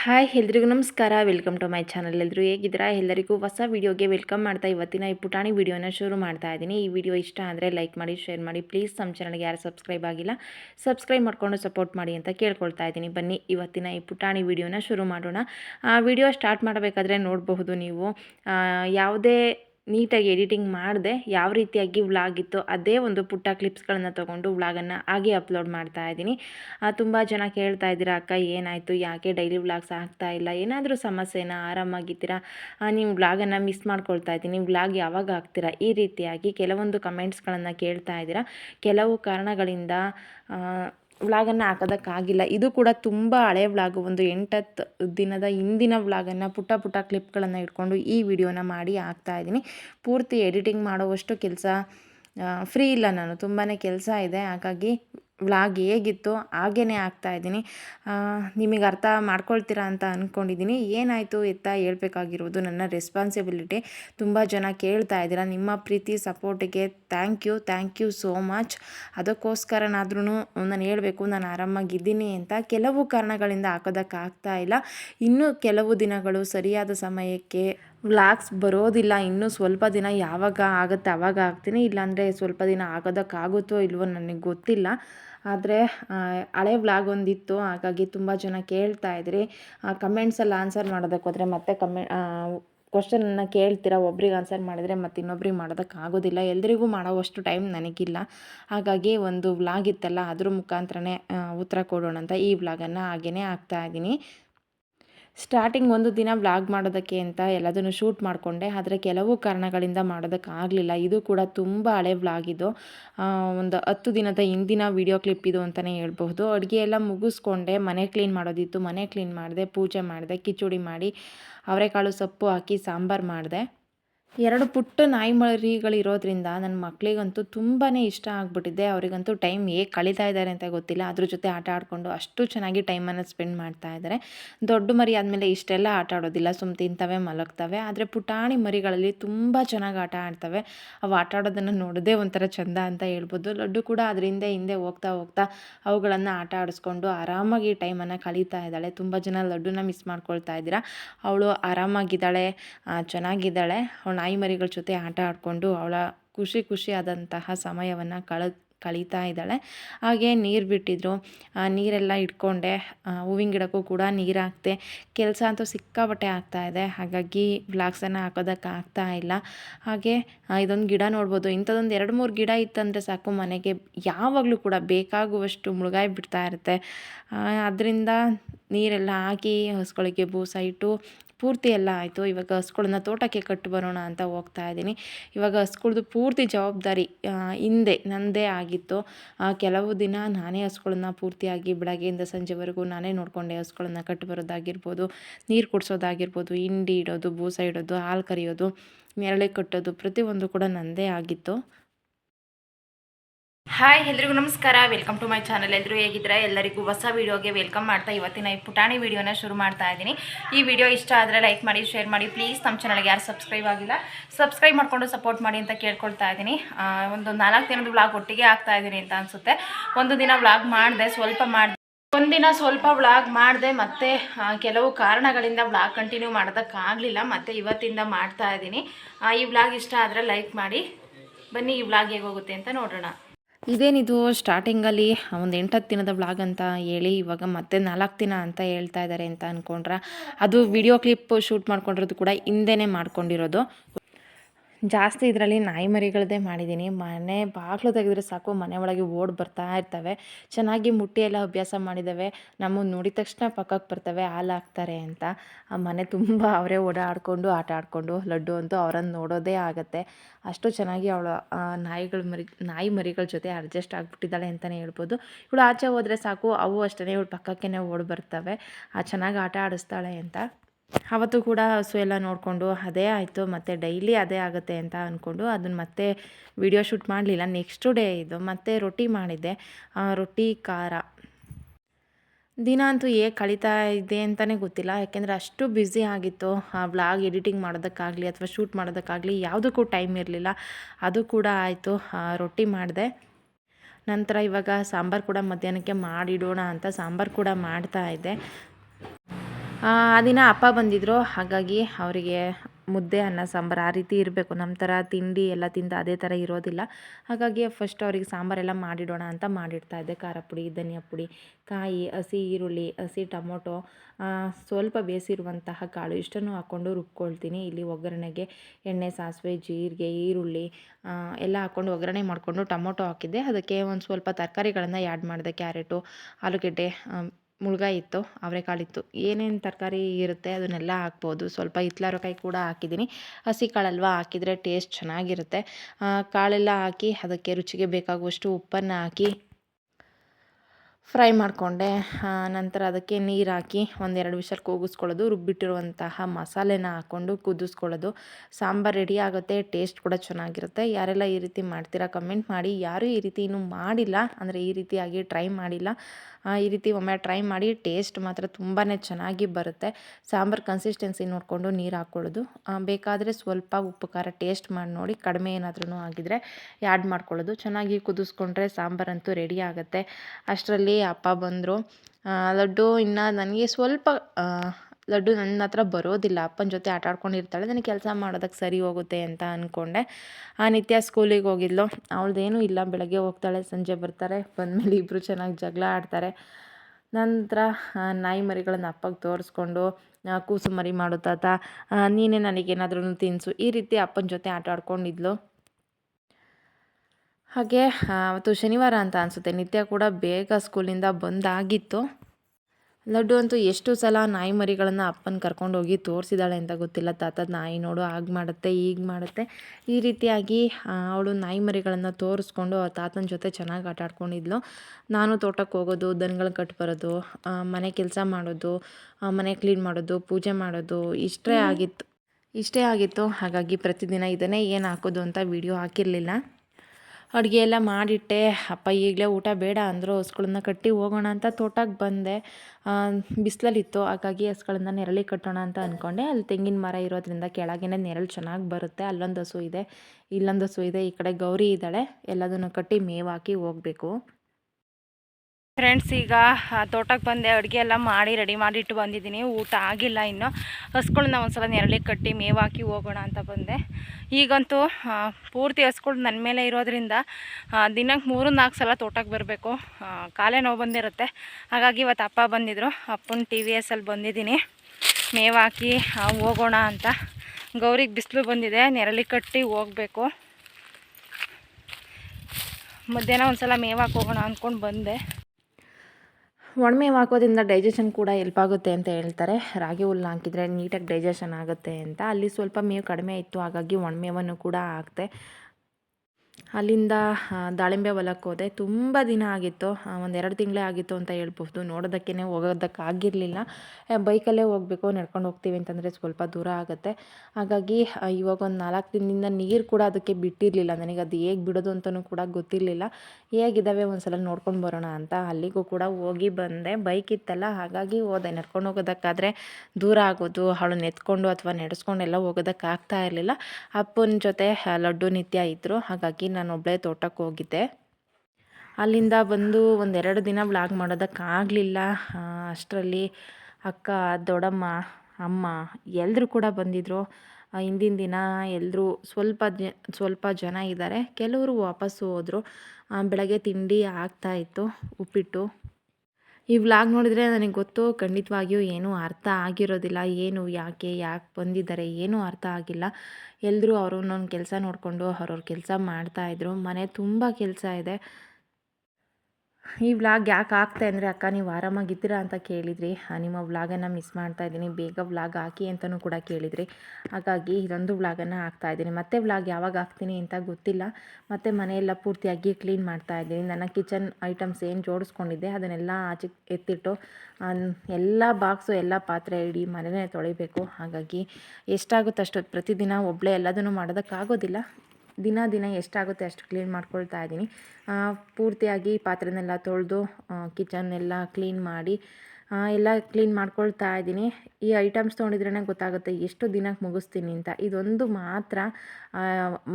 Hi ಎಲ್ರಿಗೂ ನಮಸ್ಕಾರ. Welcome to my channel ಎಲ್ಲರೂ ಹೇಗಿದ್ದೀರಾ? ಎಲ್ಲರಿಗೂ ಹೊಸ ವೀಡಿಯೋಗೆ ವೆಲ್ಕಮ್ ಮಾಡ್ತಾ ಇವತ್ತಿನ ಈ ಪುಟಾಣಿ ವೀಡಿಯೋನ ಶುರು ಮಾಡ್ತಾ ಇದ್ದೀನಿ. ಈ ವಿಡಿಯೋ ಇಷ್ಟ ಆದರೆ ಲೈಕ್ ಮಾಡಿ ಶೇರ್ ಮಾಡಿ. ಪ್ಲೀಸ್ ನಮ್ಮ ಚಾನಲ್ಗೆ ಯಾರು ಸಬ್ಸ್ಕ್ರೈಬ್ ಆಗಿಲ್ಲ ಸಬ್ಸ್ಕ್ರೈಬ್ ಮಾಡ್ಕೊಂಡು ಸಪೋರ್ಟ್ ಮಾಡಿ ಅಂತ ಕೇಳ್ಕೊಳ್ತಾ ಇದ್ದೀನಿ. ಬನ್ನಿ, ಇವತ್ತಿನ ಈ ಪುಟಾಣಿ ವೀಡಿಯೋನ ಶುರು ಮಾಡೋಣ. ಆ ವಿಡಿಯೋ ಸ್ಟಾರ್ಟ್ ಮಾಡಬೇಕಾದ್ರೆ ನೋಡಬಹುದು ನೀವು. ಯಾವುದೇ ನೀಟಾಗಿ ಎಡಿಟಿಂಗ್ ಮಾಡಿದೆ, ಯಾವ ರೀತಿಯಾಗಿ ವ್ಲಾಗ್ ಇತ್ತು ಅದೇ ಒಂದು ಪುಟ್ಟ ಕ್ಲಿಪ್ಸ್ಗಳನ್ನು ತೊಗೊಂಡು ವ್ಲಾಗನ್ನು ಹಾಗೆ ಅಪ್ಲೋಡ್ ಮಾಡ್ತಾ ಇದ್ದೀನಿ. ತುಂಬ ಜನ ಕೇಳ್ತಾ ಇದ್ದೀರಾ, ಅಕ್ಕ, ಏನಾಯಿತು? ಯಾಕೆ ಡೈಲಿ ವ್ಲಾಗ್ಸ್ ಆಗ್ತಾ ಇಲ್ಲ? ಏನಾದರೂ ಸಮಸ್ಯೆನ? ಆರಾಮಾಗಿದ್ದೀರಾ? ನೀವು ವ್ಲಾಗನ್ನು ಮಿಸ್ ಮಾಡ್ಕೊಳ್ತಾ ಇದ್ದೀನಿ. ವ್ಲಾಗ್ ಯಾವಾಗ ಹಾಕ್ತೀರಾ? ಈ ರೀತಿಯಾಗಿ ಕೆಲವೊಂದು ಕಮೆಂಟ್ಸ್ಗಳನ್ನು ಕೇಳ್ತಾ ಇದ್ದೀರಾ. ಕೆಲವು ಕಾರಣಗಳಿಂದ ವ್ಲಾಗನ್ನು ಹಾಕೋದಕ್ಕಾಗಿಲ್ಲ. ಇದು ಕೂಡ ತುಂಬ ಹಳೆ ವ್ಲಾಗು. ಒಂದು ಎಂಟತ್ತು ದಿನದ ಹಿಂದಿನ ವ್ಲಾಗನ್ನು ಪುಟ್ಟ ಪುಟ್ಟ ಕ್ಲಿಪ್ಗಳನ್ನು ಇಟ್ಕೊಂಡು ಈ ವಿಡಿಯೋನ ಮಾಡಿ ಹಾಕ್ತಾ ಇದ್ದೀನಿ. ಪೂರ್ತಿ ಎಡಿಟಿಂಗ್ ಮಾಡುವಷ್ಟು ಕೆಲಸ ಫ್ರೀ ಇಲ್ಲ ನಾನು. ತುಂಬಾ ಕೆಲಸ ಇದೆ. ಹಾಗಾಗಿ ವ್ಲಾಗ್ ಹೇಗಿತ್ತು ಹಾಗೇ ಆಗ್ತಾ ಇದ್ದೀನಿ. ನಿಮಗೆ ಅರ್ಥ ಮಾಡ್ಕೊಳ್ತೀರಾ ಅಂತ ಅಂದ್ಕೊಂಡಿದ್ದೀನಿ ಏನಾಯಿತು ಎತ್ತ ಹೇಳ್ಬೇಕಾಗಿರೋದು, ನನ್ನ ರೆಸ್ಪಾನ್ಸಿಬಿಲಿಟಿ ತುಂಬ ಜನ ಕೇಳ್ತಾ ಇದ್ದೀರಾ, ನಿಮ್ಮ ಪ್ರೀತಿ ಸಪೋರ್ಟಿಗೆ thank you thank you so much ಅದಕ್ಕೋಸ್ಕರನಾದ್ರೂ ನಾನು ಹೇಳಬೇಕು, ನಾನು ಆರಾಮಾಗಿದ್ದೀನಿ ಅಂತ ಕೆಲವು ಕಾರಣಗಳಿಂದ ಹಾಕೋದಕ್ಕಾಗ್ತಾ ಇಲ್ಲ. ಇನ್ನೂ ಕೆಲವು ದಿನಗಳು ಸರಿಯಾದ ಸಮಯಕ್ಕೆ ವ್ಲಾಗ್ಸ್ ಬರೋದಿಲ್ಲ. ಇನ್ನೂ ಸ್ವಲ್ಪ ದಿನ ಯಾವಾಗ ಆಗುತ್ತೆ ಆವಾಗ ಆಗ್ತೀನಿ. ಇಲ್ಲಾಂದರೆ ಸ್ವಲ್ಪ ದಿನ ಆಗೋದಕ್ಕಾಗುತ್ತೋ ಇಲ್ವೋ ನನಗೆ ಗೊತ್ತಿಲ್ಲ. ಆದರೆ ಹಳೆ ವ್ಲಾಗ್ ಒಂದಿತ್ತು. ಹಾಗಾಗಿ ತುಂಬ ಜನ ಕೇಳ್ತಾ ಇದ್ರಿ. ಕಮೆಂಟ್ಸಲ್ಲಿ ಆನ್ಸರ್ ಮಾಡೋದಕ್ಕೋದ್ರೆ ಮತ್ತೆ ಕಮೆ ಕ್ವಶನನ್ನು ಕೇಳ್ತೀರಾ? ಒಬ್ರಿಗೆ ಆನ್ಸರ್ ಮಾಡಿದರೆ ಮತ್ತು ಇನ್ನೊಬ್ರಿಗೆ ಮಾಡೋದಕ್ಕಾಗೋದಿಲ್ಲ. ಎಲ್ರಿಗೂ ಮಾಡೋವಷ್ಟು ಟೈಮ್ ನನಗಿಲ್ಲ. ಹಾಗಾಗಿ ಒಂದು ವ್ಲಾಗ್ ಇತ್ತಲ್ಲ, ಅದ್ರ ಮುಖಾಂತರನೇ ಉತ್ತರ ಕೊಡೋಣ ಅಂತ ಈ ವ್ಲಾಗನ್ನು ಹಾಗೇ ಹಾಕ್ತಾ ಇದ್ದೀನಿ. ಸ್ಟಾರ್ಟಿಂಗ್ ಒಂದು ದಿನ ವ್ಲಾಗ್ ಮಾಡೋದಕ್ಕೆ ಅಂತ ಎಲ್ಲದನ್ನು ಶೂಟ್ ಮಾಡಿಕೊಂಡೆ. ಆದರೆ ಕೆಲವು ಕಾರಣಗಳಿಂದ ಮಾಡೋದಕ್ಕಾಗಲಿಲ್ಲ. ಇದು ಕೂಡ ತುಂಬ ಹಳೆ ವ್ಲಾಗ್ ಇದು. ಒಂದು ಹತ್ತು ದಿನದ ಹಿಂದಿನ ವಿಡಿಯೋ ಕ್ಲಿಪ್ ಇದು ಅಂತಲೇ ಹೇಳ್ಬಹುದು. ಅಡುಗೆ ಎಲ್ಲ ಮುಗಿಸ್ಕೊಂಡೆ. ಮನೆ ಕ್ಲೀನ್ ಮಾಡೋದಿತ್ತು. ಮನೆ ಕ್ಲೀನ್ ಮಾಡಿದೆ. ಪೂಜೆ ಮಾಡಿದೆ. ಕಿಚಡಿ ಮಾಡಿ ಅವರೆಕಾಳು ಸೊಪ್ಪು ಹಾಕಿ ಸಾಂಬಾರು ಮಾಡಿದೆ. ಎರಡು ಪುಟ್ಟ ನಾಯಿ ಮರಿಗಳಿರೋದ್ರಿಂದ ನನ್ನ ಮಕ್ಕಳಿಗಂತೂ ತುಂಬಾ ಇಷ್ಟ ಆಗಿಬಿಟ್ಟಿದೆ. ಅವರಿಗಂತೂ ಟೈಮ್ ಹೇಗೆ ಕಳೀತಾ ಇದ್ದಾರೆ ಅಂತ ಗೊತ್ತಿಲ್ಲ. ಅದ್ರ ಜೊತೆ ಆಟ ಆಡಿಕೊಂಡು ಅಷ್ಟು ಚೆನ್ನಾಗಿ ಟೈಮನ್ನು ಸ್ಪೆಂಡ್ ಮಾಡ್ತಾ ಇದ್ದಾರೆ. ದೊಡ್ಡ ಮರಿ ಆದಮೇಲೆ ಇಷ್ಟೆಲ್ಲ ಆಟ ಆಡೋದಿಲ್ಲ. ಸುಮ್ಮ ತಿಂತವೆ, ಮಲಗ್ತವೆ. ಆದರೆ ಪುಟಾಣಿ ಮರಿಗಳಲ್ಲಿ ತುಂಬ ಚೆನ್ನಾಗಿ ಆಟ ಆಡ್ತವೆ. ಅವು ಆಟ ಆಡೋದನ್ನು ನೋಡೋದೇ ಒಂಥರ ಚಂದ ಅಂತ ಹೇಳ್ಬೋದು. ಲಡ್ಡು ಕೂಡ ಅದರಿಂದ ಹಿಂದೆ ಹೋಗ್ತಾ ಹೋಗ್ತಾ ಅವುಗಳನ್ನು ಆಟ ಆಡಿಸ್ಕೊಂಡು ಆರಾಮಾಗಿ ಟೈಮನ್ನು ಕಳೀತಾ ಇದ್ದಾಳೆ. ತುಂಬ ಜನ ಲಡ್ಡುನ ಮಿಸ್ ಮಾಡ್ಕೊಳ್ತಾ ಇದ್ದೀರಾ. ಅವಳು ಆರಾಮಾಗಿದ್ದಾಳೆ ಚೆನ್ನಾಗಿದ್ದಾಳೆ. ಅವಳ ನಾಯಿ ಮರಿಗಳ ಜೊತೆ ಆಟ ಆಡಿಕೊಂಡು ಅವಳ ಖುಷಿ ಖುಷಿಯಾದಂತಹ ಸಮಯವನ್ನು ಕಳ, ಕಳೀತಾ ಇದ್ದಾಳೆ. ಹಾಗೆ ನೀರು ಬಿಟ್ಟಿದ್ರು. ಆ, ನೀರೆಲ್ಲ ಇಟ್ಕೊಂಡೆ. ಹೂವಿನ ಗಿಡಕ್ಕೂ ಕೂಡ ನೀರು ಹಾಕ್ತೆ. ಕೆಲಸ ಅಂತೂ ಸಿಕ್ಕಾಬಟ್ಟೆ ಆಗ್ತಾ ಇದೆ. ಹಾಗಾಗಿ ವ್ಲಾಗ್ಸನ್ನು ಹಾಕೋದಕ್ಕೆ ಆಗ್ತಾ ಇಲ್ಲ. ಹಾಗೆ ಇದೊಂದು ಗಿಡ ನೋಡ್ಬೋದು. ಇಂಥದ್ದೊಂದು ಎರಡು ಮೂರು ಗಿಡ ಇತ್ತಂದರೆ ಸಾಕು ಮನೆಗೆ. ಯಾವಾಗಲೂ ಕೂಡ ಬೇಕಾಗುವಷ್ಟು ಮುಳುಗಾಯಿ ಬಿಡ್ತಾ ಇರುತ್ತೆ. ಅದರಿಂದ ನೀರೆಲ್ಲ ಹಾಕಿ ಹಸುಗಳಿಗೆ ಬೂಸ ಇಟ್ಟು ಪೂರ್ತಿ ಎಲ್ಲ ಆಯಿತು. ಇವಾಗ ಹಸುಗಳನ್ನ ತೋಟಕ್ಕೆ ಕಟ್ಟು ಬರೋಣ ಅಂತ ಹೋಗ್ತಾ ಇದ್ದೀನಿ. ಇವಾಗ ಹಸುಗಳ್ದು ಪೂರ್ತಿ ಜವಾಬ್ದಾರಿ ಹಿಂದೆ ನನ್ನದೇ ಆಗಿತ್ತು. ಕೆಲವು ದಿನ ನಾನೇ ಹಸುಗಳನ್ನ ಪೂರ್ತಿಯಾಗಿ ಬೆಳಗ್ಗೆಯಿಂದ ಸಂಜೆವರೆಗೂ ನಾನೇ ನೋಡಿಕೊಂಡೆ ಹಸುಗಳನ್ನ ಕಟ್ಟು ಬರೋದಾಗಿರ್ಬೋದು, ನೀರು ಕುಡಿಸೋದಾಗಿರ್ಬೋದು, ಹಿಂಡಿ ಇಡೋದು, ಬೂಸ ಇಡೋದು, ಹಾಲು ಕರಿಯೋದು, ನೆರಳೆ ಕಟ್ಟೋದು ಪ್ರತಿಯೊಂದು ಕೂಡ ನನ್ನದೇ ಆಗಿತ್ತು. ಹಾಯ್ ಎಲ್ರಿಗೂ ನಮಸ್ಕಾರ. ವೆಲ್ಕಮ್ ಟು ಮೈ ಚಾನಲ್ ಎಲ್ಲರೂ ಹೇಗಿದ್ರೆ ಎಲ್ಲರಿಗೂ ಹೊಸ ವೀಡಿಯೋಗೆ ವೆಲ್ಕಮ್ ಮಾಡ್ತಾ ಇವತ್ತಿನ ಈ ಪುಟಾಣಿ ವೀಡಿಯೋನ ಶುರು ಮಾಡ್ತಾ ಇದ್ದೀನಿ. ಈ ವಿಡಿಯೋ ಇಷ್ಟ ಆದರೆ ಲೈಕ್ ಮಾಡಿ ಶೇರ್ ಮಾಡಿ. ಪ್ಲೀಸ್ ನಮ್ಮ ಚಾನಲ್ಗೆ ಯಾರು ಸಬ್ಸ್ಕ್ರೈಬ್ ಆಗಿಲ್ಲ ಸಬ್ಸ್ಕ್ರೈಬ್ ಮಾಡಿಕೊಂಡು ಸಪೋರ್ಟ್ ಮಾಡಿ ಅಂತ ಕೇಳ್ಕೊಳ್ತಾ ಇದ್ದೀನಿ. ಒಂದು ನಾಲ್ಕು ದಿನದ ವ್ಲಾಗ್ ಒಟ್ಟಿಗೆ ಆಗ್ತಾ ಇದ್ದೀನಿ ಅಂತ ಅನಿಸುತ್ತೆ. ಒಂದು ದಿನ ವ್ಲಾಗ್ ಮಾಡಿದೆ, ಸ್ವಲ್ಪ ಮಾಡಿದೆ. ಒಂದಿನ ಸ್ವಲ್ಪ ವ್ಲಾಗ್ ಮಾಡಿದೆ, ಮತ್ತೆ ಕೆಲವು ಕಾರಣಗಳಿಂದ ವ್ಲಾಗ್ ಕಂಟಿನ್ಯೂ ಮಾಡೋದಕ್ಕಾಗಲಿಲ್ಲ, ಮತ್ತೆ ಇವತ್ತಿಂದ ಮಾಡ್ತಾ ಇದ್ದೀನಿ. ಈ ವ್ಲಾಗ್ ಇಷ್ಟ ಆದರೆ ಲೈಕ್ ಮಾಡಿ. ಬನ್ನಿ, ಈ ವ್ಲಾಗ್ ಹೇಗೆ ಹೋಗುತ್ತೆ ಅಂತ ನೋಡೋಣ. ಇದೇನಿದು ಸ್ಟಾರ್ಟಿಂಗಲ್ಲಿ ಒಂದು ಎಂಟತ್ತು ದಿನದ ವ್ಲಾಗ್ ಅಂತ ಹೇಳಿ ಇವಾಗ ಮತ್ತೆ ನಾಲ್ಕು ದಿನ ಅಂತ ಹೇಳ್ತಾ ಇದ್ದಾರೆ ಅಂತ ಅಂದ್ಕೊಂಡ್ರೆ ಅದು ವಿಡಿಯೋ ಕ್ಲಿಪ್ ಶೂಟ್ ಮಾಡ್ಕೊಂಡಿರೋದು ಕೂಡ ಹಿಂದೆನೇ ಮಾಡ್ಕೊಂಡಿರೋದು. ಜಾಸ್ತಿ ಇದರಲ್ಲಿ ನಾಯಿ ಮರಿಗಳದ್ದೇ ಮಾಡಿದ್ದೀನಿ ಮನೆ ಬಾಗಿಲು ತೆಗೆದ್ರೆ ಸಾಕು, ಮನೆ ಒಳಗೆ ಓಡಿ ಬರ್ತಾ ಇರ್ತವೆ. ಚೆನ್ನಾಗಿ ಮುಟ್ಟಿ ಎಲ್ಲ ಅಭ್ಯಾಸ ಮಾಡಿದ್ದಾವೆ ನಮ್ಮನ್ನು ನೋಡಿದ ತಕ್ಷಣ ಪಕ್ಕಕ್ಕೆ ಬರ್ತವೆ ಹಾಲು ಹಾಕ್ತಾರೆ ಅಂತ. ಆ ಮನೆ ತುಂಬ ಅವರೇ ಓಡಾಡಿಕೊಂಡು, ಆಟ ಆಡಿಕೊಂಡು, ಲಡ್ಡು ಅಂತೂ ಅವರನ್ನು ನೋಡೋದೇ ಆಗುತ್ತೆ. ಅಷ್ಟು ಚೆನ್ನಾಗಿ ಅವಳು ನಾಯಿಗಳ ಮರಿ, ನಾಯಿ ಮರಿಗಳ ಜೊತೆ ಅಡ್ಜಸ್ಟ್ ಆಗಿಬಿಟ್ಟಿದ್ದಾಳೆ ಅಂತಲೇ ಹೇಳ್ಬೋದು. ಇವಳು ಆಚೆ ಹೋದರೆ ಸಾಕು, ಅವು ಅಷ್ಟೇ ಇವಳು ಪಕ್ಕಕ್ಕೇ ಓಡಿ ಬರ್ತವೆ. ಆ, ಚೆನ್ನಾಗಿ ಆಟ ಆಡಿಸ್ತಾಳೆ ಅಂತ. ಅವತ್ತು ಕೂಡ ಹಸು ಎಲ್ಲ ನೋಡಿಕೊಂಡು ಅದೇ ಆಯಿತು, ಮತ್ತು ಡೈಲಿ ಅದೇ ಆಗುತ್ತೆ ಅಂತ ಅಂದ್ಕೊಂಡು ಅದನ್ನು ಮತ್ತೆ ವಿಡಿಯೋ ಶೂಟ್ ಮಾಡಲಿಲ್ಲ. ನೆಕ್ಸ್ಟ್ ಡೇ ಇದು ಮತ್ತೆ ರೊಟ್ಟಿ ಮಾಡಿದ್ದೆ. ರೊಟ್ಟಿ, ಖಾರ. ದಿನ ಅಂತೂ ಹೇಗೆ ಕಳೀತಾ ಇದೆ ಅಂತಲೇ ಗೊತ್ತಿಲ್ಲ. ಯಾಕೆಂದರೆ ಅಷ್ಟು ಬ್ಯುಸಿ ಆಗಿತ್ತು. ಆ ವ್ಲಾಗ್ ಎಡಿಟಿಂಗ್ ಮಾಡೋದಕ್ಕಾಗಲಿ ಅಥವಾ ಶೂಟ್ ಮಾಡೋದಕ್ಕಾಗಲಿ ಯಾವುದಕ್ಕೂ ಟೈಮ್ ಇರಲಿಲ್ಲ. ಅದು ಕೂಡ ಆಯಿತು. ರೊಟ್ಟಿ ಮಾಡಿದೆ. ನಂತರ ಇವಾಗ ಸಾಂಬಾರು ಕೂಡ ಮಧ್ಯಾಹ್ನಕ್ಕೆ ಮಾಡಿಡೋಣ ಅಂತ ಸಾಂಬಾರು ಕೂಡ ಮಾಡ್ತಾ ಇದ್ದೆ. ಆ ದಿನ ಅಪ್ಪ ಬಂದಿದ್ದರು ಹಾಗಾಗಿ ಅವರಿಗೆ ಮುದ್ದೆ, ಅನ್ನ, ಸಾಂಬಾರು ಆ ರೀತಿ ಇರಬೇಕು. ನಮ್ಮ ಥರ ತಿಂಡಿ ಎಲ್ಲ ತಿಂದು ಅದೇ ಥರ ಇರೋದಿಲ್ಲ. ಹಾಗಾಗಿ ಫಸ್ಟ್ ಅವ್ರಿಗೆ ಸಾಂಬಾರೆಲ್ಲ ಮಾಡಿಡೋಣ ಅಂತ ಮಾಡಿಡ್ತಾ ಇದ್ದೆ. ಖಾರ ಪುಡಿ, ಧನಿಯಾ ಪುಡಿ, ಕಾಯಿ, ಹಸಿ ಈರುಳ್ಳಿ, ಹಸಿ ಟೊಮೊಟೊ ಸ್ವಲ್ಪ ಬೇಯಿಸಿರುವಂತಹ ಕಾಳು ಇಷ್ಟನ್ನು ಹಾಕ್ಕೊಂಡು ರುಬ್ಕೊಳ್ತೀನಿ. ಇಲ್ಲಿ ಒಗ್ಗರಣೆಗೆ ಎಣ್ಣೆ, ಸಾಸಿವೆ, ಜೀರಿಗೆ, ಈರುಳ್ಳಿ ಎಲ್ಲ ಹಾಕ್ಕೊಂಡು ಒಗ್ಗರಣೆ ಮಾಡಿಕೊಂಡು ಟೊಮೊಟೊ ಹಾಕಿದ್ದೆ. ಅದಕ್ಕೆ ಒಂದು ಸ್ವಲ್ಪ ತರಕಾರಿಗಳನ್ನು ಆ್ಯಡ್ ಮಾಡಿದೆ. ಕ್ಯಾರೆಟು, ಆಲೂಗೆಡ್ಡೆ ಮುಳ್ಗಾಯಿ ಇತ್ತು ಅವರೆಕಾಳಿತ್ತು ಏನೇನು ತರಕಾರಿ ಇರುತ್ತೆ ಅದನ್ನೆಲ್ಲ ಹಾಕ್ಬೋದು. ಸ್ವಲ್ಪ ಹಿತ್ಲಾರಕಾಯಿ ಕೂಡ ಹಾಕಿದ್ದೀನಿ. ಹಸಿ ಕಾಳಲ್ವ ಹಾಕಿದರೆ ಟೇಸ್ಟ್ ಚೆನ್ನಾಗಿರುತ್ತೆ. ಕಾಳೆಲ್ಲ ಹಾಕಿ ಅದಕ್ಕೆ ರುಚಿಗೆ ಬೇಕಾಗುವಷ್ಟು ಉಪ್ಪನ್ನು ಹಾಕಿ ಫ್ರೈ ಮಾಡಿಕೊಂಡೆ. ನಂತರ ಅದಕ್ಕೆ ನೀರು ಹಾಕಿ ಒಂದೆರಡು ವಿಷಲ್ ಕೂಗಿಸ್ಕೊಳ್ಳೋದು, ರುಬ್ಬಿಟ್ಟಿರುವಂತಹ ಮಸಾಲೆನ ಹಾಕ್ಕೊಂಡು ಕುದಿಸ್ಕೊಳ್ಳೋದು. ಸಾಂಬಾರು ರೆಡಿ ಆಗುತ್ತೆ ಟೇಸ್ಟ್ ಕೂಡ ಚೆನ್ನಾಗಿರುತ್ತೆ. ಯಾರೆಲ್ಲ ಈ ರೀತಿ ಮಾಡ್ತೀರಾ ಕಮೆಂಟ್ ಮಾಡಿ. ಯಾರೂ ಈ ರೀತಿ ಇನ್ನೂ ಮಾಡಿಲ್ಲ, ಅಂದರೆ ಈ ರೀತಿಯಾಗಿ ಟ್ರೈ ಮಾಡಿಲ್ಲ ಈ ರೀತಿ ಒಮ್ಮೆ ಟ್ರೈ ಮಾಡಿ ಟೇಸ್ಟ್ ಮಾತ್ರ ತುಂಬಾ ಚೆನ್ನಾಗಿ ಬರುತ್ತೆ. ಸಾಂಬಾರು ಕನ್ಸಿಸ್ಟೆನ್ಸಿ ನೋಡಿಕೊಂಡು ನೀರು ಹಾಕ್ಕೊಳ್ಳೋದು. ಬೇಕಾದರೆ ಸ್ವಲ್ಪ ಉಪ್ಪು, ಖಾರ ಟೇಸ್ಟ್ ಮಾಡಿ ನೋಡಿ, ಕಡಿಮೆ ಏನಾದ್ರೂ ಆಗಿದ್ರೆ ಆ್ಯಡ್ ಮಾಡ್ಕೊಳ್ಳೋದು. ಚೆನ್ನಾಗಿ ಕುದಿಸ್ಕೊಂಡ್ರೆ ಸಾಂಬಾರಂತೂ ರೆಡಿ ಆಗುತ್ತೆ. ಅಷ್ಟರಲ್ಲಿ ಅಪ್ಪ ಬಂದರು. ಲಡ್ಡು ಇನ್ನು ನನಗೆ ಸ್ವಲ್ಪ ಲಡ್ಡು ನನ್ನ ಹತ್ರ ಬರೋದಿಲ್ಲ. ಅಪ್ಪನ ಜೊತೆ ಆಟ ಆಡ್ಕೊಂಡಿರ್ತಾಳೆ. ನನಗೆ ಕೆಲಸ ಮಾಡೋದಕ್ಕೆ ಸರಿ ಹೋಗುತ್ತೆ ಅಂತ ಅಂದ್ಕೊಂಡೆ ಆ, ನಿತ್ಯ ಸ್ಕೂಲಿಗೆ ಹೋಗಿದ್ಲು. ಅವಳದೇನೂ ಇಲ್ಲ. ಬೆಳಗ್ಗೆ ಹೋಗ್ತಾಳೆ, ಸಂಜೆ ಬರ್ತಾರೆ. ಬಂದಮೇಲೆ ಇಬ್ಬರು ಚೆನ್ನಾಗಿ ಜಗಳ ಆಡ್ತಾರೆ. ನಂತರ ನಾಯಿ ಮರಿಗಳನ್ನು ಅಪ್ಪಗೆ ತೋರಿಸ್ಕೊಂಡು ಕೂಸು ಮರಿ ಮಾಡು ತಾತ ನೀನೇ ನನಗೇನಾದ್ರೂ ತಿನ್ನಿಸು ಈ ರೀತಿ ಅಪ್ಪನ ಜೊತೆ ಆಟ ಆಡ್ಕೊಂಡಿದ್ಲು. ಹಾಗೆ ಮತ್ತು ಶನಿವಾರ ಅಂತ ಅನಿಸುತ್ತೆ. ನಿತ್ಯ ಕೂಡ ಬೇಗ ಸ್ಕೂಲಿಂದ ಬಂದಾಗಿತ್ತು. ಲಡ್ಡು ಅಂತೂ ಎಷ್ಟು ಸಲ ನಾಯಿ ಮರಿಗಳನ್ನು ಅಪ್ಪನ ಕರ್ಕೊಂಡೋಗಿ ತೋರಿಸಿದಾಳೆ ಅಂತ ಗೊತ್ತಿಲ್ಲ. ತಾತದ ನಾಯಿ ನೋಡು, ಹಾಗೆ ಮಾಡುತ್ತೆ, ಹೀಗೆ ಮಾಡುತ್ತೆ. ಈ ರೀತಿಯಾಗಿ ಅವಳು ನಾಯಿ ಮರಿಗಳನ್ನು ತೋರಿಸ್ಕೊಂಡು ತಾತನ ಜೊತೆ ಚೆನ್ನಾಗಿ ಆಟ ಆಡ್ಕೊಂಡಿದ್ಲು. ನಾನು ತೋಟಕ್ಕೆ ಹೋಗೋದು, ದನಗಳು ಕಟ್ಟಿ ಬರೋದು ಮನೆ ಕೆಲಸ ಮಾಡೋದು ಮನೆ ಕ್ಲೀನ್ ಮಾಡೋದು, ಪೂಜೆ ಮಾಡೋದು, ಇಷ್ಟೇ ಆಗಿತ್ತು. ಇಷ್ಟೇ ಆಗಿತ್ತು. ಹಾಗಾಗಿ ಪ್ರತಿದಿನ ಇದನ್ನೇ ಏನು ಹಾಕೋದು ಅಂತ ವಿಡಿಯೋ ಹಾಕಿರಲಿಲ್ಲ. ಅಡುಗೆ ಎಲ್ಲ ಮಾಡಿಟ್ಟೆ, ಅಪ್ಪ, ಈಗಲೇ ಊಟ ಬೇಡ ಅಂದರು, ಹಸುಗಳನ್ನ ಕಟ್ಟಿ ಹೋಗೋಣ ಅಂತ ತೋಟಕ್ಕೆ ಬಂದೆ. ಬಿಸಿಲಲ್ಲಿತ್ತು, ಹಾಗಾಗಿ ಹಸುಗಳನ್ನ ನೆರಳಿ ಕಟ್ಟೋಣ ಅಂತ ಅಂದ್ಕೊಂಡೆ ಅಲ್ಲಿ ತೆಂಗಿನ ಮರ ಇರೋದ್ರಿಂದ ಕೆಳಗೇನೆ ನೆರಳು ಚೆನ್ನಾಗಿ ಬರುತ್ತೆ. ಅಲ್ಲೊಂದು ಹಸು ಇದೆ, ಇಲ್ಲೊಂದು ಹಸು ಇದೆ, ಈ ಕಡೆ ಗೌರಿ ಇದ್ದಾಳೆ. ಎಲ್ಲದನ್ನು ಕಟ್ಟಿ ಮೇವು ಹಾಕಿ ಹೋಗಬೇಕು. ಫ್ರೆಂಡ್ಸ್ ಈಗ ತೋಟಕ್ಕೆ ಬಂದೆ, ಅಡುಗೆ ಎಲ್ಲ ಮಾಡಿ ರೆಡಿ ಮಾಡಿಟ್ಟು ಬಂದಿದ್ದೀನಿ. ಊಟ ಆಗಿಲ್ಲ ಇನ್ನು. ಹಸ್ಗಳನ್ನ ಒಂದ್ಸಲ ನೆರಳಿಗೆ ಕಟ್ಟಿ ಮೇವಾಕಿ ಹೋಗೋಣ ಅಂತ ಬಂದೆ. ಈಗಂತೂ ಪೂರ್ತಿ ಹಸ್ಗಳು ನನ್ನ ಮೇಲೆ ಇರೋದ್ರಿಂದ ದಿನಕ್ಕೆ ಮೂರು ನಾಲ್ಕು ಸಲ ತೋಟಕ್ಕೆ ಬರಬೇಕು. ಕಾಲೇ ನೋವು ಬಂದಿರುತ್ತೆ. ಹಾಗಾಗಿ ಇವತ್ತು ಅಪ್ಪ ಬಂದಿದ್ದರು ಅಪ್ಪನ ಟಿ ವಿ ಎಸ್ಸಲ್ಲಿ ಬಂದಿದ್ದೀನಿ. ಮೇವಾಕಿ ಹೋಗೋಣ ಅಂತ. ಗೌರಿಗೆ ಬಿಸಿಲು ಬಂದಿದೆ. ನೆರಳಿಗೆ ಕಟ್ಟಿ ಹೋಗಬೇಕು. ಮಧ್ಯಾಹ್ನ ಒಂದು ಸಲ ಮೇವು ಹಾಕಿ ಹೋಗೋಣ ಅಂದ್ಕೊಂಡು ಬಂದೆ. ಒಣಮೇವು ಹಾಕೋದ್ರಿಂದ ಡೈಜೆಷನ್ ಕೂಡ ಹೆಲ್ಪ್ ಆಗುತ್ತೆ ಅಂತ ಹೇಳ್ತಾರೆ. ರಾಗಿ ಹುಲ್ಲು ಹಾಕಿದರೆ ನೀಟಾಗಿ ಡೈಜೆಷನ್ ಆಗುತ್ತೆ ಅಂತ. ಅಲ್ಲಿ ಸ್ವಲ್ಪ ಮೇವು ಕಡಿಮೆ ಇತ್ತು, ಹಾಗಾಗಿ ಒಣಮೇವನ್ನು ಕೂಡ ಹಾಕ್ದೆ ಅಲ್ಲಿಂದ ದಾಳಿಂಬೆ ಹೊಲಕ್ಕೆ ಹೋದೆ. ತುಂಬ ದಿನ ಆಗಿತ್ತು ಒಂದು ಎರಡು ತಿಂಗಳೇ ಆಗಿತ್ತು ಅಂತ ಹೇಳ್ಬೋದು ನೋಡೋದಕ್ಕೇ ಹೋಗೋದಕ್ಕಾಗಿರಲಿಲ್ಲ. ಬೈಕಲ್ಲೇ ಹೋಗಬೇಕು, ನಡ್ಕೊಂಡು ಹೋಗ್ತೀವಿ ಅಂತಂದರೆ ಸ್ವಲ್ಪ ದೂರ ಆಗುತ್ತೆ. ಹಾಗಾಗಿ ಇವಾಗ ಒಂದು ನಾಲ್ಕು ದಿನದಿಂದ ನೀರು ಕೂಡ ಅದಕ್ಕೆ ಬಿಟ್ಟಿರಲಿಲ್ಲ. ನನಗೆ ಅದು ಹೇಗೆ ಬಿಡೋದು ಅಂತಲೂ ಕೂಡ ಗೊತ್ತಿರಲಿಲ್ಲ. ಹೇಗಿದ್ದಾವೆ ಒಂದು ಸಲ ನೋಡ್ಕೊಂಡು ಬರೋಣ ಅಂತ ಅಲ್ಲಿಗೂ ಕೂಡ ಹೋಗಿ ಬಂದೆ. ಬೈಕ್ ಇತ್ತಲ್ಲ, ಹಾಗಾಗಿ ಹೋದೆ. ನಡ್ಕೊಂಡು ಹೋಗೋದಕ್ಕಾದರೆ ದೂರ ಆಗೋದು, ಅವಳು ನೆತ್ಕೊಂಡು ಅಥವಾ ನಡೆಸ್ಕೊಂಡು ಎಲ್ಲ ಹೋಗೋದಕ್ಕಾಗ್ತಾ ಇರಲಿಲ್ಲ. ಅಪ್ಪನ ಜೊತೆ ಲಡ್ಡು ನಿತ್ಯ ಇದ್ದರು ಹಾಗಾಗಿ ನಾನು ಒಬ್ಬಳೇ ತೋಟಕ್ಕೆ ಹೋಗಿದ್ದೆ. ಅಲ್ಲಿಂದ ಬಂದು ಒಂದೆರಡು ದಿನ ವ್ಲಾಗ್ ಮಾಡೋದಕ್ಕಾಗಲಿಲ್ಲ. ಅಷ್ಟರಲ್ಲಿ ಅಕ್ಕ, ದೊಡ್ಡಮ್ಮ, ಅಮ್ಮ ಎಲ್ಲರೂ ಕೂಡ ಬಂದಿದ್ದರು ಹಿಂದಿನ ದಿನ ಎಲ್ಲರೂ ಸ್ವಲ್ಪ ಸ್ವಲ್ಪ ಜನ ಇದ್ದಾರೆ. ಕೆಲವರು ವಾಪಸ್ಸು ಹೋದರು. ಬೆಳಗ್ಗೆ ತಿಂಡಿ ಆಗ್ತಾಯಿತ್ತು ಉಪ್ಪಿಟ್ಟು. ಈ ವ್ಲಾಗ್ ನೋಡಿದರೆ ನನಗೆ ಗೊತ್ತು ಖಂಡಿತವಾಗಿಯೂ ಏನೂ ಅರ್ಥ ಆಗಿರೋದಿಲ್ಲ, ಏನು ಯಾಕೆ ಯಾಕೆ ಬಂದಿದ್ದಾರೆ, ಏನೂ ಅರ್ಥ ಆಗಿಲ್ಲ. ಎಲ್ಲರೂ ಅವ್ರನ್ನೊಂದು ಕೆಲಸ ನೋಡಿಕೊಂಡು ಅವ್ರವ್ರ ಕೆಲಸ ಮಾಡ್ತಾಯಿದ್ರು ಮನೆ ತುಂಬ ಕೆಲಸ ಇದೆ. ಈ ವ್ಲಾಗ್ ಯಾಕೆ ಆಗ್ತಾ ಅಂದರೆ ಅಕ್ಕ, ನೀವು ಆರಾಮಾಗಿದ್ದೀರಾ ಅಂತ ಕೇಳಿದ್ರಿ. ನಿಮ್ಮ ವ್ಲಾಗನ್ನು ಮಿಸ್ ಮಾಡ್ತಾ ಇದ್ದೀನಿ. ಬೇಗ ವ್ಲಾಗ್ ಹಾಕಿ ಅಂತಲೂ ಕೂಡ ಕೇಳಿದ್ರಿ. ಹಾಗಾಗಿ ಇದೊಂದು ವ್ಲಾಗನ್ನು ಹಾಕ್ತಾ ಇದ್ದೀನಿ. ಮತ್ತೆ ವ್ಲಾಗ್ ಯಾವಾಗ ಹಾಕ್ತೀನಿ ಅಂತ ಗೊತ್ತಿಲ್ಲ. ಮತ್ತು ಮನೆಯೆಲ್ಲ ಪೂರ್ತಿಯಾಗಿ ಕ್ಲೀನ್ ಮಾಡ್ತಾ ಇದ್ದೀನಿ. ನನ್ನ ಕಿಚನ್ ಐಟಮ್ಸ್ ಏನು ಜೋಡಿಸ್ಕೊಂಡಿದ್ದೆ, ಅದನ್ನೆಲ್ಲ ಆಚೆ ಎತ್ತಿಟ್ಟು ಎಲ್ಲ ಬಾಕ್ಸು, ಎಲ್ಲ ಪಾತ್ರೆ ಇಡೀ ಮನೆಯೇ ತೊಳಿಬೇಕು. ಹಾಗಾಗಿ ಎಷ್ಟಾಗುತ್ತೆ ಅಷ್ಟು ಪ್ರತಿದಿನ ಒಬ್ಬಳೇ ಎಲ್ಲದನ್ನು ಮಾಡೋದಕ್ಕಾಗೋದಿಲ್ಲ. ದಿನ ದಿನ ಎಷ್ಟಾಗುತ್ತೆ ಅಷ್ಟು ಕ್ಲೀನ್ ಮಾಡ್ಕೊಳ್ತಾ ಇದ್ದೀನಿ. ಪೂರ್ತಿಯಾಗಿ ಪಾತ್ರೆನೆಲ್ಲ ತೊಳೆದು ಕಿಚನ್ನೆಲ್ಲ ಕ್ಲೀನ್ ಮಾಡಿ ಎಲ್ಲ ಕ್ಲೀನ್ ಮಾಡ್ಕೊಳ್ತಾ ಇದ್ದೀನಿ. ಈ ಐಟಮ್ಸ್ ತೊಗೊಂಡಿದ್ರೇ ಗೊತ್ತಾಗುತ್ತೆ ಎಷ್ಟು ದಿನಕ್ಕೆ ಮುಗಿಸ್ತೀನಿ ಅಂತ. ಇದೊಂದು ಮಾತ್ರ ಆ,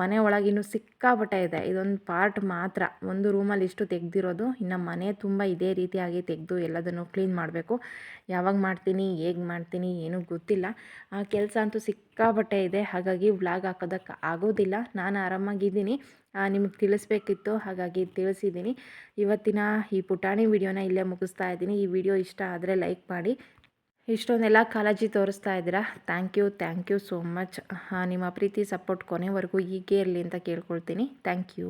ಮನೆ ಒಳಗಿನ್ನೂ ಸಿಕ್ಕಾಪಟ್ಟೆ ಇದೆ. ಇದೊಂದು ಪಾರ್ಟ್ ಮಾತ್ರ. ಒಂದು ರೂಮಲ್ಲಿ ಇಷ್ಟು ತೆಗ್ದಿರೋದು ಇನ್ನು ಮನೆ ತುಂಬ ಇದೇ ರೀತಿಯಾಗಿ ತೆಗೆದು ಎಲ್ಲದನ್ನು ಕ್ಲೀನ್ ಮಾಡಬೇಕು. ಯಾವಾಗ ಮಾಡ್ತೀನಿ ಹೇಗೆ ಮಾಡ್ತೀನಿ ಏನೂ ಗೊತ್ತಿಲ್ಲ. ಕೆಲಸ ಅಂತೂ ಸಿಕ್ಕಾಪಟ್ಟೆ ಇದೆ. ಹಾಗಾಗಿ ವ್ಲಾಗ್ ಹಾಕೋದಕ್ಕೆ ಆಗೋದಿಲ್ಲ. ನಾನು ಆರಾಮಾಗಿದ್ದೀನಿ. ನಿಮಗೆ ತಿಳಿಸ್ಬೇಕಿತ್ತು, ಹಾಗಾಗಿ ತಿಳಿಸಿದ್ದೀನಿ. ಇವತ್ತಿನ ಈ ಪುಟಾಣಿ ವಿಡಿಯೋನ ಇಲ್ಲೇ ಮುಗಿಸ್ತಾ ಇದ್ದೀನಿ. ಈ ವಿಡಿಯೋ ಇಷ್ಟ ಆದರೆ ಲೈಕ್ ಮಾಡಿ. ಇಷ್ಟೊಂದೆಲ್ಲ ಕಾಳಜಿ ತೋರಿಸ್ತಾ ಇದ್ದೀರಾ? Thank you thank you so much. ನಿಮ್ಮ ಪ್ರೀತಿ ಸಪೋರ್ಟ್ ಕೊನೆವರೆಗೂ ಹೀಗೆ ಇರಲಿ ಅಂತ ಕೇಳ್ಕೊಳ್ತೀನಿ. Thank you.